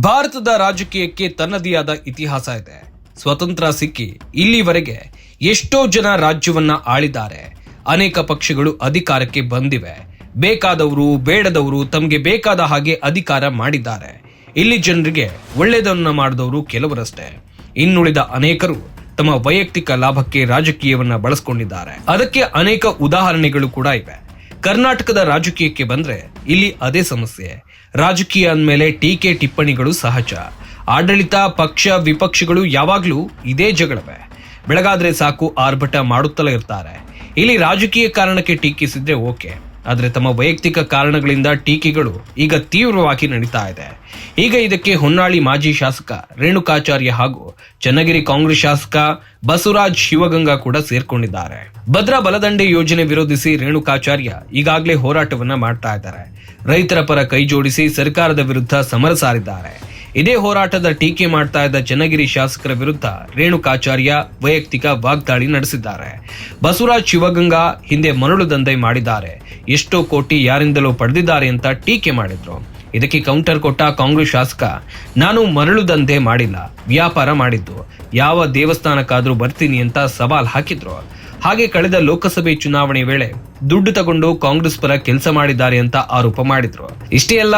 ಭಾರತದ ರಾಜಕೀಯಕ್ಕೆ ತನ್ನದೇ ಆದ ಇತಿಹಾಸ ಇದೆ. ಸ್ವತಂತ್ರ ಸಿಕ್ಕಿ ಇಲ್ಲಿವರೆಗೆ ಎಷ್ಟೋ ಜನ ರಾಜ್ಯವನ್ನ ಆಳಿದ್ದಾರೆ. ಅನೇಕ ಪಕ್ಷಗಳು ಅಧಿಕಾರಕ್ಕೆ ಬಂದಿವೆ. ಬೇಕಾದವರು, ಬೇಡದವರು ತಮಗೆ ಬೇಕಾದ ಹಾಗೆ ಅಧಿಕಾರ ಮಾಡಿದ್ದಾರೆ. ಇಲ್ಲಿ ಜನರಿಗೆ ಒಳ್ಳೆಯದನ್ನ ಮಾಡಿದವರು ಕೆಲವರಷ್ಟೇ. ಇನ್ನುಳಿದ ಅನೇಕರು ತಮ್ಮ ವೈಯಕ್ತಿಕ ಲಾಭಕ್ಕೆ ರಾಜಕೀಯವನ್ನ ಬಳಸಿಕೊಂಡಿದ್ದಾರೆ. ಅದಕ್ಕೆ ಅನೇಕ ಉದಾಹರಣೆಗಳು ಕೂಡ ಇವೆ. ಕರ್ನಾಟಕದ ರಾಜಕೀಯಕ್ಕೆ ಬಂದ್ರೆ ಇಲ್ಲಿ ಅದೇ ಸಮಸ್ಯೆ. ರಾಜಕೀಯ ಅಂದಮೇಲೆ ಟೀಕೆ ಟಿಪ್ಪಣಿಗಳು ಸಹಜ. ಆಡಳಿತ, ಪಕ್ಷ, ವಿಪಕ್ಷಗಳು ಯಾವಾಗಲೂ ಇದೇ ಜಗಳವೆ. ಬೆಳಗಾದ್ರೆ ಸಾಕು ಆರ್ಭಟ ಮಾಡುತ್ತಲೇ ಇರ್ತಾರೆ. ಇಲ್ಲಿ ರಾಜಕೀಯ ಕಾರಣಕ್ಕೆ ಟೀಕಿಸಿದ್ರೆ ಓಕೆ. ಆದ್ರೆ ತಮ್ಮ ವೈಯಕ್ತಿಕ ಕಾರಣಗಳಿಂದ ಟೀಕೆಗಳು ಈಗ ತೀವ್ರವಾಗಿ ನಡೀತಾ ಇದೆ. ಈಗ ಇದಕ್ಕೆ ಹೊನ್ನಾಳಿ ಮಾಜಿ ಶಾಸಕ ರೇಣುಕಾಚಾರ್ಯ ಹಾಗೂ ಚನ್ನಗಿರಿ ಕಾಂಗ್ರೆಸ್ ಶಾಸಕ ಬಸವರಾಜ್ ಶಿವಗಂಗಾ ಕೂಡ ಸೇರ್ಕೊಂಡಿದ್ದಾರೆ. ಭದ್ರಾ ಬಲದಂಡೆ ಯೋಜನೆ ವಿರೋಧಿಸಿ ರೇಣುಕಾಚಾರ್ಯ ಈಗಾಗಲೇ ಹೋರಾಟವನ್ನ ಮಾಡ್ತಾ ಇದ್ದಾರೆ. ರೈತರ ಪರ ಕೈ ಜೋಡಿಸಿ ಸರ್ಕಾರದ ವಿರುದ್ಧ ಸಮರ ಸಾರಿದ್ದಾರೆ. ಇದೇ ಹೋರಾಟದ ಟೀಕೆ ಮಾಡ್ತಾ ಇದ್ದ ಚನ್ನಗಿರಿ ಶಾಸಕರ ವಿರುದ್ಧ ರೇಣುಕಾಚಾರ್ಯ ವೈಯಕ್ತಿಕ ವಾಗ್ದಾಳಿ ನಡೆಸಿದ್ದಾರೆ. ಬಸವರಾಜ್ ಶಿವಗಂಗಾ ಹಿಂದೆ ಮರಳು ದಂಧೆ ಮಾಡಿದ್ದಾರೆ. ಎಷ್ಟೋ ಕೋಟಿ ಯಾರಿಂದಲೂ ಪಡೆದಿದ್ದಾರೆ ಅಂತ ಟೀಕೆ ಮಾಡಿದ್ರು. ಇದಕ್ಕೆ ಕೌಂಟರ್ ಕೊಟ್ಟ ಕಾಂಗ್ರೆಸ್ ಶಾಸಕ, ನಾನು ಮರಳು ದಂಧೆ ಮಾಡಿಲ್ಲ, ವ್ಯಾಪಾರ ಮಾಡಿದ್ದು, ಯಾವ ದೇವಸ್ಥಾನಕ್ಕಾದ್ರೂ ಬರ್ತೀನಿ ಅಂತ ಸವಾಲ್ ಹಾಕಿದ್ರು. ಹಾಗೆ ಕಳೆದ ಲೋಕಸಭೆ ಚುನಾವಣೆ ವೇಳೆ ದುಡ್ಡು ತಗೊಂಡು ಕಾಂಗ್ರೆಸ್ ಪರ ಕೆಲಸ ಮಾಡಿದ್ದಾರೆ ಅಂತ ಆರೋಪ ಮಾಡಿದ್ರು. ಇಷ್ಟೇ ಅಲ್ಲ,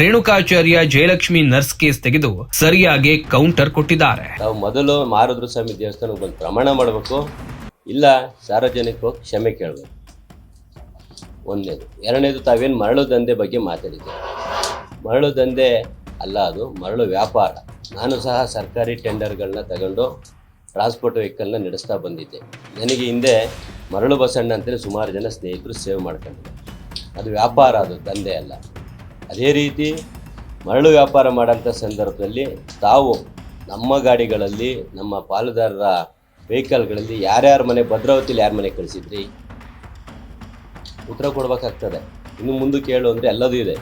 ರೇಣುಕಾಚಾರ್ಯ ಜಯಲಕ್ಷ್ಮಿ ನರ್ಸ್ ಕೇಸ್ ತೆಗೆದು ಸರಿಯಾಗಿ ಕೌಂಟರ್ ಕೊಟ್ಟಿದ್ದಾರೆ. ನಾವು ಮೊದಲು ಮಾರುದ್ರ ಸ್ವಾಮಿ ದೇವಸ್ಥಾನಕ್ಕೆ ಬಂದು ಪ್ರಮಾಣ ಮಾಡಬೇಕು. ಇಲ್ಲ ಸಾರ್ವಜನಿಕ ಕ್ಷಮೆ ಕೇಳಬೇಕು. ಒಂದನೇದು ಎರಡನೇದು, ತಾವೇನು ಮರಳು ದಂಧೆ ಬಗ್ಗೆ ಮಾತಾಡಿದ್ದೆ ಮರಳು ದಂಧೆ ಅಲ್ಲ ಅದು, ಮರಳು ವ್ಯಾಪಾರ. ನಾನು ಸಹ ಸರ್ಕಾರಿ ಟೆಂಡರ್ಗಳನ್ನ ತಗೊಂಡು ಟ್ರಾನ್ಸ್ಪೋರ್ಟ್ ವೆಹಿಕಲ್ನ ನಡೆಸ್ತಾ ಬಂದಿದ್ದೆ. ನನಗೆ ಹಿಂದೆ ಮರಳು ಬಸಣ್ಣ ಅಂತೇಳಿ ಸುಮಾರು ಜನ ಸ್ನೇಹಿತರು ಸೇವ್ ಮಾಡ್ಕೊಂಡಿದ್ದೆ ಅದು ವ್ಯಾಪಾರ, ಅದು ದಂಧೆ ಅಲ್ಲ. ಅದೇ ರೀತಿ ಮರಳು ವ್ಯಾಪಾರ ಮಾಡೋಂಥ ಸಂದರ್ಭದಲ್ಲಿ ತಾವು ನಮ್ಮ ಗಾಡಿಗಳಲ್ಲಿ, ನಮ್ಮ ಪಾಲುದಾರರ ವೆಹಿಕಲ್ಗಳಲ್ಲಿ ಯಾರ್ಯಾರ ಮನೆ, ಭದ್ರಾವತಿಲಿ ಯಾರ ಮನೆ ಕಳಿಸಿದ್ರಿ? ಉತ್ತರ ಕೊಡಬೇಕಾಗ್ತದೆ. ಇನ್ನು ಮುಂದೆ ಹೇಳು ಅಂದರೆ ಎಲ್ಲದೂ ಇದೆ.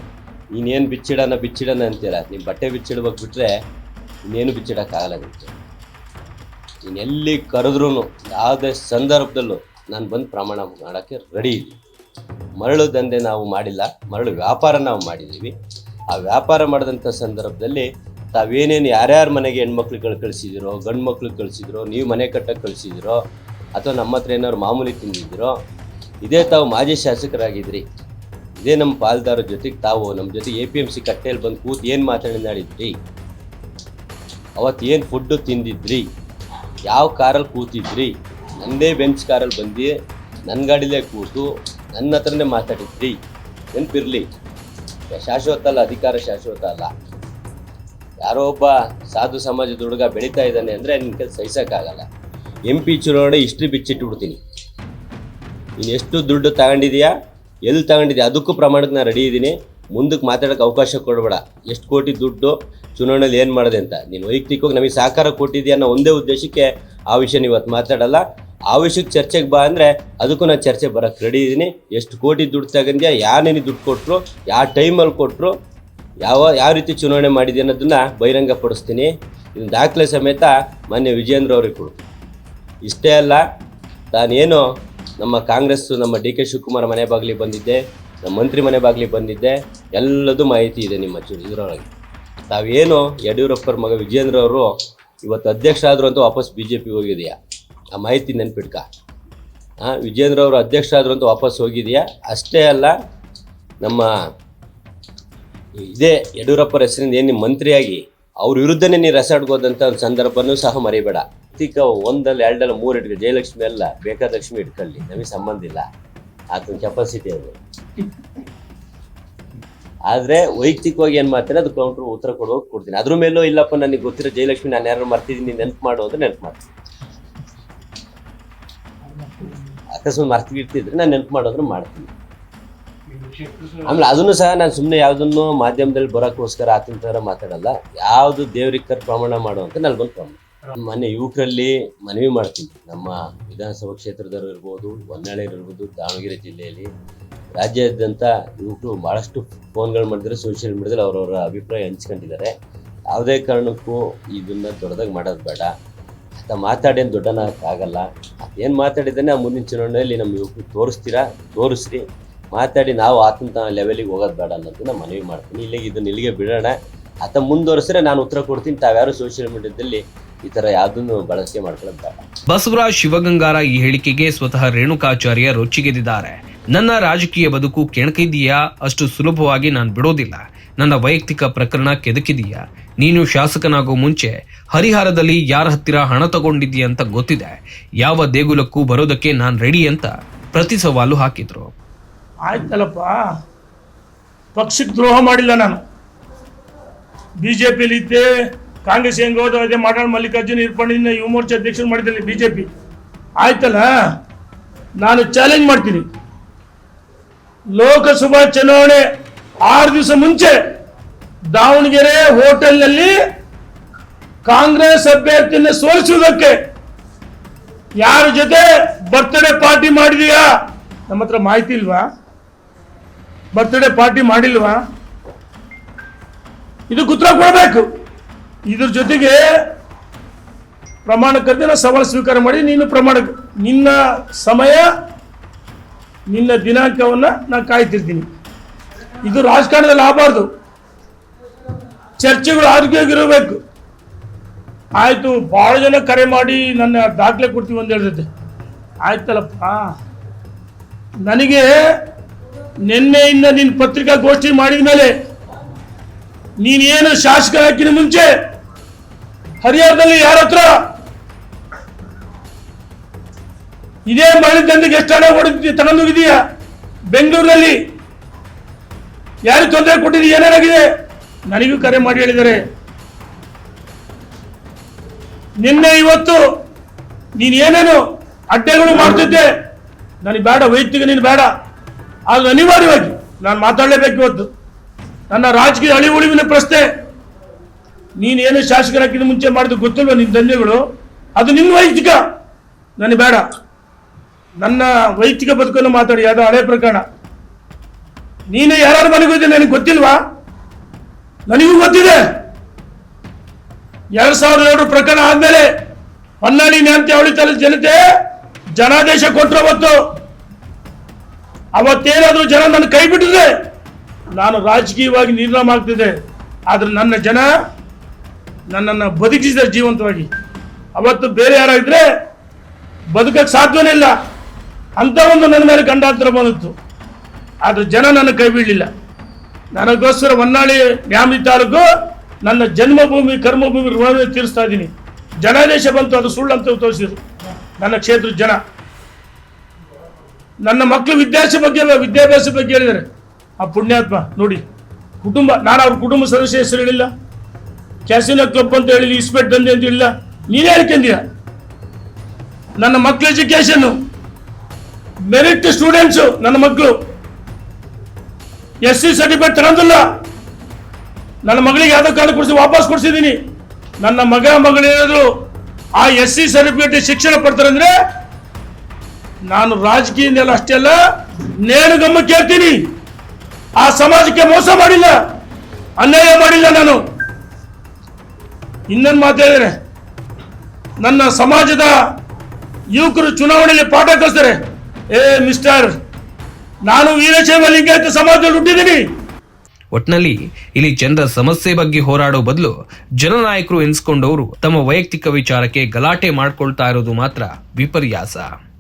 ನೀನೇನು ಬಿಚ್ಚಿಡೋಣ ಬಿಚ್ಚಿಡೋಣ ಅಂತೀರ. ನೀನು ಬಟ್ಟೆ ಬಿಚ್ಚಿಡ್ಬೇಕು ಬಿಟ್ಟರೆ ಇನ್ನೇನು ಬಿಚ್ಚಿಡೋಕ್ಕಾಗಲ್ಲ ನಿಮಗೆ ನೀನು ಎಲ್ಲಿ ಕರೆದ್ರೂ ಯಾವುದೇ ಸಂದರ್ಭದಲ್ಲೂ ನಾನು ಬಂದು ಪ್ರಮಾಣ ಮಾಡೋಕ್ಕೆ ರೆಡಿ ಇದ್ದೀನಿ. ಮರಳು ದಂಧೆ ನಾವು ಮಾಡಿಲ್ಲ, ಮರಳು ವ್ಯಾಪಾರ ನಾವು ಮಾಡಿದ್ದೀವಿ. ಆ ವ್ಯಾಪಾರ ಮಾಡಿದಂಥ ಸಂದರ್ಭದಲ್ಲಿ ತಾವೇನೇನು ಯಾರ್ಯಾರ ಮನೆಗೆ ಹೆಣ್ಮಕ್ಳುಗಳು ಕಳಿಸಿದಿರೋ ಗಂಡು ಮಕ್ಳು ಕಳಿಸಿದಿರೋ, ನೀವು ಮನೆ ಕಟ್ಟಕ್ಕೆ ಕಳಿಸಿದಿರೋ, ಅಥವಾ ನಮ್ಮ ಹತ್ರ ಏನಾದ್ರು ಮಾಮೂಲಿ ತಿಂದಿದ್ದೀರೋ, ಇದೇ ತಾವು ಮಾಜಿ ಶಾಸಕರಾಗಿದ್ರಿ. ಇದೇ ನಮ್ಮ ಪಾಲ್ದಾರ ಜೊತೆಗೆ ತಾವು ನಮ್ಮ ಜೊತೆ ಎ ಪಿ ಎಂ ಸಿ ಕಟ್ಟೆಯಲ್ಲಿ ಬಂದು ಕೂತು ಏನು ಮಾತಾಡಿದ್ರಿ ಅವತ್ತು ಏನು ಫುಡ್ಡು ತಿಂದಿದ್ರಿ? ಯಾವ ಕಾರಲ್ಲಿ ಕೂತಿದ್ರಿ? ನನ್ನದೇ ಬೆಂಚ್ ಕಾರಲ್ಲಿ ಬಂದು ನನ್ನ ಗಾಡಿಲೇ ಕೂತು ನನ್ನ ಹತ್ರನೇ ಮಾತಾಡಿದ್ರಿ. ನೆನಪಿರಲಿ ಶಾಶ್ವತ ಅಲ್ಲ, ಅಧಿಕಾರ ಶಾಶ್ವತ ಅಲ್ಲ. ಯಾರೋ ಒಬ್ಬ ಸಾಧು ಸಮಾಜದ ಹುಡುಗ ಬೆಳೀತಾ ಇದ್ದಾನೆ ಅಂದರೆ ನಿನ್ನ ಕೆಲಸ ಸಹಿಸೋಕ್ಕಾಗಲ್ಲ. ಎಂ ಪಿ ಚುನಾವಣೆ ಇಷ್ಟು ಬಿಚ್ಚಿಟ್ಟು ಬಿಡ್ತೀನಿ ನೀನು ಎಷ್ಟು ದುಡ್ಡು ತಗೊಂಡಿದೆಯಾ? ಎಲ್ಲಿ ತಗೊಂಡಿದ್ಯಾ? ಅದಕ್ಕೂ ಪ್ರಮಾಣಕ್ಕೆ ನಾನು ರೆಡಿ ಇದ್ದೀನಿ. ಮುಂದಕ್ಕೆ ಮಾತಾಡೋಕ್ಕೆ ಅವಕಾಶ ಕೊಡಬೇಡ. ಎಷ್ಟು ಕೋಟಿ ದುಡ್ಡು ಚುನಾವಣೆಯಲ್ಲಿ ಏನು ಮಾಡಿದೆ ಅಂತ. ನೀನು ವೈಯಕ್ತಿಕವಾಗಿ ನಮಗೆ ಸಹಕಾರ ಕೊಟ್ಟಿದ್ದೀಯ ಅನ್ನೋ ಒಂದೇ ಉದ್ದೇಶಕ್ಕೆ ಆ ವಿಷಯ ಇವತ್ತು ಮಾತಾಡಲ್ಲ. ಆ ವಿಷಯಕ್ಕೆ ಚರ್ಚೆಗೆ ಬಾ ಅಂದರೆ ಅದಕ್ಕೂ ನಾನು ಚರ್ಚೆ ಬರೋಕ್ಕೆ ರೆಡಿ ಇದ್ದೀನಿ ಎಷ್ಟು ಕೋಟಿ ದುಡ್ಡು ತಗೊಂಡ್ಯಾ ಯಾರೇನು ದುಡ್ಡು ಕೊಟ್ಟರು ಯಾವ ಟೈಮಲ್ಲಿ ಕೊಟ್ಟರು ಯಾವ ಯಾವ ರೀತಿ ಚುನಾವಣೆ ಮಾಡಿದೆ ಅನ್ನೋದನ್ನು ಬಹಿರಂಗ ಪಡಿಸ್ತೀನಿ. ಇದನ್ನ ದಾಖಲೆ ಸಮೇತ ಮಾನ್ಯ ವಿಜೇಂದ್ರ ಅವ್ರಿಗೆ ಕೊಡು ಇಷ್ಟೇ ಅಲ್ಲ ತಾನೇನು ನಮ್ಮ ಕಾಂಗ್ರೆಸ್ಸು, ನಮ್ಮ ಡಿ ಕೆ ಶಿವಕುಮಾರ್ ಮನೆ ಬಾಗಿಲಿಗೆ ಬಂದಿದ್ದೆ. ನಮ್ಮ ಮಂತ್ರಿ ಮನೆ ಬಾಗಿಲಿಗೆ ಬಂದಿದ್ದೆ, ಎಲ್ಲದೂ ಮಾಹಿತಿ ಇದೆ ನಿಮ್ಮ ಇದರೊಳಗೆ. ತಾವೇನು ಯಡಿಯೂರಪ್ಪರ ಮಗ ವಿಜೇಂದ್ರ ಅವರು ಇವತ್ತು ಅಧ್ಯಕ್ಷ ಆದರೂ ಅಂತ ವಾಪಸ್ ಬಿ ಜೆ ಪಿಗೆ ಹೋಗಿದೆಯಾ ಆ ಮಾಹಿತಿ ನೆನ್ಪಿಡ್ಕ ಹಾಂ ವಿಜೇಂದ್ರ ಅವರು ಅಧ್ಯಕ್ಷ ಆದರೂ ಅಂತ ವಾಪಸ್ ಹೋಗಿದೆಯಾ ಅಷ್ಟೇ ಅಲ್ಲ, ನಮ್ಮ ಇದೇ ಯಡಿಯೂರಪ್ಪರ ಹೆಸರಿಂದ ಏನು ನಿಮ್ಮ ಮಂತ್ರಿಯಾಗಿ ಅವ್ರ ವಿರುದ್ಧನೇ ನೀವು ರೆಸಾರ್ಟ್ಗೋದಂಥ ಒಂದು ಸಂದರ್ಭನೂ ಸಹ ಮರಿಬೇಡ. ಅತಿಕ ಒಂದಲ್ಲ, ಎರಡಲ್ಲ ಮೂರು ಇಟ್ಕೊಳ್ಳಿ ಜಯಲಕ್ಷ್ಮಿ ಅಲ್ಲ ಬೇಕಾದಕ್ಷ್ಮಿ ಇಟ್ಕೊಳ್ಳಿ, ನಮಗೆ ಸಂಬಂಧ ಇಲ್ಲ. ಆತನ ಕೆಪಾಸಿಟಿ ಅದು. ಆದರೆ ವೈಯಕ್ತಿಕವಾಗಿ ಏನ್ ಮಾಡ್ತೀನಿ ಅದು ಕೌಂಟರ್ ಉತ್ತರ ಕೊಡುವಾಗ ಕೊಡ್ತೀನಿ. ಅದ್ರ ಮೇಲೂ ಇಲ್ಲಪ್ಪ, ನನಗೆ ಗೊತ್ತಿರೋ ಜಯಲಕ್ಷ್ಮಿ, ನಾನು ಯಾರು ಮರ್ತಿದ್ದೀನಿ, ನೆನ್ಪು ಮಾಡು ನೆನಪು ಮಾಡ್ತೀನಿ. ಅಕಸ್ಮಾತ್ ಮರ್ತಿ ಇರ್ತಿದ್ರೆ ನಾನು ನೆನ್ಪು ಮಾಡೋದ್ರೆ ಮಾಡ್ತೀನಿ. ಆಮೇಲೆ ಅದನ್ನು ಸಹ ನಾನು ಸುಮ್ಮನೆ ಯಾವುದನ್ನು ಮಾಧ್ಯಮದಲ್ಲಿ ಬರೋಕ್ಕೋಸ್ಕರ ಆತನ ಥರ ಮಾತಾಡಲ್ಲ. ಯಾವುದು ದೇವ್ರಿಗೆ ಕರ್ ಪ್ರಮಾಣ ಮಾಡು ಅಂತ ನಾನು ಬಂದು ಪ್ರಮಾಣ ಮೊನ್ನೆ ಯುವಕರಲ್ಲಿ ಮನವಿ ಮಾಡ್ತೀನಿ ನಮ್ಮ ವಿಧಾನಸಭಾ ಕ್ಷೇತ್ರದವರು ಇರ್ಬೋದು ಹೊನ್ನಾಳಿಯರು ಇರ್ಬೋದು, ದಾವಣಗೆರೆ ಜಿಲ್ಲೆಯಲ್ಲಿ. ರಾಜ್ಯಾದ್ಯಂತ ಇವರು ಭಾಳಷ್ಟು ಫೋನ್ಗಳು ಮಾಡಿದ್ರೆ ಸೋಷಿಯಲ್ ಮೀಡಿಯಾದಲ್ಲಿ ಅವರವರ ಅಭಿಪ್ರಾಯ ಹಂಚ್ಕೊಂಡಿದ್ದಾರೆ. ಯಾವುದೇ ಕಾರಣಕ್ಕೂ ಇದನ್ನ ದೊಡ್ಡದಾಗಿ ಮಾಡೋದು ಬೇಡ. ಆತ ಮಾತಾಡೇನು ದೊಡ್ಡನಾಗಲ್ಲ ಏನು ಮಾತಾಡಿದ್ದಾನೆ ಆ ಮುಂದಿನ ಚುನಾವಣೆಯಲ್ಲಿ ನಮ್ಮ ಯುವಕರು ತೋರಿಸ್ತೀರಾ? ತೋರಿಸ್ರಿ. ಮಾತಾಡಿ ನಾವು ಆತನ ಲೆವೆಲಿಗೆ ಹೋಗೋದು ಬೇಡ ಅನ್ನೋದನ್ನ ಮನವಿ ಮಾಡ್ತೀನಿ. ಇಲ್ಲಿಗೆ ಇದನ್ನ ಇಲ್ಲಿಗೆ ಬಿಡೋಣ. ಆತ ಮುಂದುವರೆಸಿದ್ರೆ ನಾನು ಉತ್ತರ ಕೊಡ್ತೀನಿ. ತಾವ್ಯಾರು ಸೋಷಿಯಲ್ ಮೀಡಿಯಾದಲ್ಲಿ ಈ ತರ ಯಾವುದನ್ನು ಬಳಕೆ ಮಾಡ್ಕೊಳ್ಳೋದು ಬೇಡ. ಬಸವರಾಜ್ ಶಿವಗಂಗಾರ ಈ ಹೇಳಿಕೆಗೆ ಸ್ವತಃ ರೇಣುಕಾಚಾರ್ಯ ರೊಚ್ಚಿಗೆದ್ದಿದ್ದಾರೆ. ನನ್ನ ರಾಜಕೀಯ ಬದುಕು ಕೆಣಕಿದೀಯಾ ಅಷ್ಟು ಸುಲಭವಾಗಿ ನಾನು ಬಿಡೋದಿಲ್ಲ. ನನ್ನ ವೈಯಕ್ತಿಕ ಪ್ರಕರಣ ಕೆದಕಿದೀಯಾ? ನೀನು ಶಾಸಕನಾಗೋ ಮುಂಚೆ ಹರಿಹರದಲ್ಲಿ ಯಾರ ಹತ್ತಿರ ಹಣ ತಗೊಂಡಿದ್ದೀಯ ಅಂತ ಗೊತ್ತಿದೆ. ಯಾವ ದೇಗುಲಕ್ಕೂ ಬರೋದಕ್ಕೆ ನಾನು ರೆಡಿ ಅಂತ ಪ್ರತಿ ಸವಾಲು ಹಾಕಿದ್ರು. ಆಯ್ತಲ್ಲಪ್ಪ. ಪಕ್ಷಕ್ಕೆ ದ್ರೋಹ ಮಾಡಿಲ್ಲ ನಾನು. ಬಿ ಜೆ ಪಿಲಿ ಇದ್ದೆ, ಕಾಂಗ್ರೆಸ್ ಹೆಂಗೆ ಹೋದ ಅದೇ ಮಾಡಾಳ್ ಮಲ್ಲಿಕಾರ್ಜುನ್ ಇರ್ಪಣ್ಣಿನ ಯುವ ಮೋರ್ಚಾ ಅಧ್ಯಕ್ಷರು ಮಾಡಿದ್ದಲ್ಲಿ ಬಿ ಜೆ ಪಿ ಆಯ್ತಲ್ಲ? ನಾನು ಚಾಲೆಂಜ್ ಮಾಡ್ತೀನಿ. ಲೋಕಸಭಾ ಚುನಾವಣೆ ಆರು ದಿವಸ ಮುಂಚೆ ದಾವಣಗೆರೆ ಹೋಟೆಲ್ನಲ್ಲಿ ಕಾಂಗ್ರೆಸ್ ಅಭ್ಯರ್ಥಿಯನ್ನು ಸೋಲಿಸುವುದಕ್ಕೆ ಯಾರ ಜೊತೆ ಬರ್ತ್ಡೇ ಪಾರ್ಟಿ ಮಾಡಿದೀಯಾ? ನಮ್ಮ ಹತ್ರ ಮಾಹಿತಿ ಇಲ್ವಾ? ಬರ್ತ್ಡೇ ಪಾರ್ಟಿ ಮಾಡಿಲ್ವಾ? ಇದಕ್ಕೆ ಉತ್ತರ ಕೊಡಬೇಕು. ಇದ್ರ ಜೊತೆಗೆ ಪ್ರಮಾಣ ಕರೆದಿನ ಸವಾಲು ಸ್ವೀಕಾರ ಮಾಡಿ ನೀನು ಪ್ರಮಾಣ ನಿನ್ನ ಸಮಯ ನಿನ್ನ ದಿನಾಂಕವನ್ನು ನಾನು ಕಾಯ್ತಿರ್ತೀನಿ. ಇದು ರಾಜಕಾರಣದಲ್ಲಿ ಆಗಬಾರ್ದು ಚರ್ಚೆಗಳು ಆರೋಗ್ಯವಾಗಿರಬೇಕು. ಆಯಿತು, ಭಾಳ ಜನ ಕರೆ ಮಾಡಿ ನನ್ನ ದಾಖಲೆ ಕೊಡ್ತೀವಿ ಅಂತ ಹೇಳಿದ್ರೆ ಆಯ್ತಲ್ಲಪ್ಪ. ನನಗೆ ನಿನ್ನೆಯಿಂದ ನಿನ್ನ ಪತ್ರಿಕಾಗೋಷ್ಠಿ ಮಾಡಿದ ಮೇಲೆ ನೀನೇನು ಶಾಸಕ ಹಾಕಿನ ಮುಂಚೆ ಹರಿಹರದಲ್ಲಿ ಯಾರ ಹತ್ರ ಇದೇ ಮಳೆ ದಂಧೆಗೆ ಎಷ್ಟು ಹಣ ಹೊಡೆದಿ ತಗೊಂಡೋಗಿದೀಯಾ ಬೆಂಗಳೂರಿನಲ್ಲಿ. ಯಾರಿಗೆ ತೊಂದರೆ ಕೊಟ್ಟಿದ್ದೀ ಏನೇನಾಗಿದೆ ನನಗೂ ಕರೆ ಮಾಡಿ ಹೇಳಿದ್ದಾರೆ. ನಿನ್ನೆ ಇವತ್ತು ನೀನು ಏನೇನು ಅಡ್ಡೆಗಳು ಮಾಡ್ತಿದ್ದೆ? ನನಗೆ ಬೇಡ, ವೈಯಕ್ತಿಕ ನೀನು ಬೇಡ. ಅದು ಅನಿವಾರ್ಯವಾಗಿ ನಾನು ಮಾತಾಡಲೇಬೇಕು ಇವತ್ತು. ನನ್ನ ರಾಜಕೀಯ ಅಳಿ ಉಳಿವಿನ ಪ್ರಶ್ನೆ. ನೀನೇನು ಶಾಸಕರಾಗಿದ್ದ ಮುಂಚೆ ಮಾಡಿದ ಗೊತ್ತಿಲ್ವ ನಿನ್ನ ದಂಧೆಗಳು ಅದು ನಿನ್ನ ವೈಯಕ್ತಿಕ. ನನಗೆ ಬೇಡ. ನನ್ನ ವೈಯಕ್ತಿಕ ಬದುಕನ್ನು ಮಾತಾಡಿ, ಅದು ಹಳೆ ಪ್ರಕರಣ. ನೀನು ಯಾರು ಮನೆಗೆ ಹೋಯ್ತು ನನಗೆ ಗೊತ್ತಿಲ್ವಾ? ನನಗೂ ಗೊತ್ತಿದೆ. ಎರಡ್ ಸಾವಿರದ ಎರಡು ಪ್ರಕರಣ ಆದ್ಮೇಲೆ ಹೊನ್ನಾಳಿ ನ್ಯಾಮತಿ ಅವಳಿ ಜನತೆ ಜನಾದೇಶ ಕೊಟ್ಟರು ಅವತ್ತು. ಅವತ್ತೇನಾದರೂ ಜನ ನನ್ನ ಕೈ ಬಿಟ್ಟಿದೆ ನಾನು ರಾಜಕೀಯವಾಗಿ ನಿರ್ನಾಮ ಆಗ್ತಿದ್ದೆ. ಆದ್ರೆ ನನ್ನ ಜನ ನನ್ನನ್ನು ಬದುಕಿಸಿದ ಜೀವಂತವಾಗಿ. ಅವತ್ತು ಬೇರೆ ಯಾರಾಗಿದ್ರೆ ಬದುಕಕ್ಕೆ ಸಾಧ್ಯವೇ ಇಲ್ಲ. ಅಂತ ಒಂದು ನನ್ನ ಮೇಲೆ ಗಂಡಾಂತರ ಬಂದಿತ್ತು. ಆದ್ರೆ ಜನ ನನ್ನ ಕೈ ಬೀಳಲಿಲ್ಲ. ನನಗೋಸ್ಕರ ಹೊನ್ನಾಳಿ ನ್ಯಾಮಿ ತಾಲೂಕು ನನ್ನ ಜನ್ಮಭೂಮಿ, ಕರ್ಮಭೂಮಿ ಋಣವನ್ನು ತೀರಿಸ್ತಾ ಇದ್ದೀನಿ. ಜನಾದೇಶ ಬಂತು, ಅದು ಸುಳ್ಳು ಅಂತ ತೋರಿಸಿದ್ರು. ನನ್ನ ಕ್ಷೇತ್ರದ ಜನ. ನನ್ನ ಮಕ್ಕಳು ವಿದ್ಯಾಸ ಬಗ್ಗೆ ವಿದ್ಯಾಭ್ಯಾಸ ಬಗ್ಗೆ ಹೇಳಿದ್ದಾರೆ. ಆ ಪುಣ್ಯಾತ್ಮ, ನೋಡಿ, ಕುಟುಂಬ, ನಾನು ಅವ್ರ ಕುಟುಂಬ ಸದಸ್ಯ ಹೆಸರು ಹೇಳಿಲ್ಲ. ಕ್ಯಾಸಿನೋ ಕ್ಲಬ್ ಅಂತ ಹೇಳಿ ಇಸ್ಪೆಟ್ ದಂಧೆ ಅಂತ ಹೇಳಿಲ್ಲ. ನೀನೇ ಹೇಳ್ಕೊಂಡಿಯ ನನ್ನ ಮಕ್ಕಳ ಎಜುಕೇಶನ್ ಮೆರಿಟ್ ಸ್ಟೂಡೆಂಟ್ಸು ನನ್ನ ಮಕ್ಕಳು. ಎಸ್ ಸಿ ಸರ್ಟಿಫಿಕೇಟ್ ತಗೊಂಡಿಲ್ಲ ನನ್ನ ಮಗಳಿಗೆ ಯಾವುದೋ ಕಾರಣ ಕೊಡಿಸಿ ವಾಪಸ್ ಕೊಡಿಸಿದ್ದೀನಿ. ನನ್ನ ಮಗ ಮಗಳೇನಾದ್ರು ಆ ಎಸ್ ಸಿ ಸರ್ಟಿಫಿಕೇಟ್ ಶಿಕ್ಷಣ ಪಡ್ತಾರೆ ಅಂದ್ರೆ ನಾನು ರಾಜಕೀಯದಲ್ಲಿ ಅಷ್ಟೇ ಅಲ್ಲ, ನೇಣುಗಮ್ಮ ಕೇಳ್ತೀನಿ. ಆ ಸಮಾಜಕ್ಕೆ ಮೋಸ ಮಾಡಿಲ್ಲ, ಅನ್ಯಾಯ ಮಾಡಿಲ್ಲ ನಾನು. ಇನ್ನೊಂದು ಮಾತು ಹೇಳಿದರೆ, ನನ್ನ ಸಮಾಜದ ಯುವಕರು ಚುನಾವಣೆಯಲ್ಲಿ ಪಾಠ ಕಲಿಸ್ತಾರೆ. ಏ ಮಿಸ್ಟರ್ ನಾನು ವೀರಶೈವ ಲಿಂಗಾಯತ ಸಮಾಜದಲ್ಲಿ ಹುಟ್ಟಿದ್ದೀನಿ. ಒಟ್ನಲ್ಲಿ ಇಲ್ಲಿ ಜನರ ಸಮಸ್ಯೆ ಬಗ್ಗೆ ಹೋರಾಡೋ ಬದಲು ಜನನಾಯಕರು ಎನ್ಸ್ಕೊಂಡವರು ತಮ್ಮ ವೈಯಕ್ತಿಕ ವಿಚಾರಕ್ಕೆ ಗಲಾಟೆ ಮಾಡ್ಕೊಳ್ತಾ ಇರೋದು ಮಾತ್ರ ವಿಪರ್ಯಾಸ.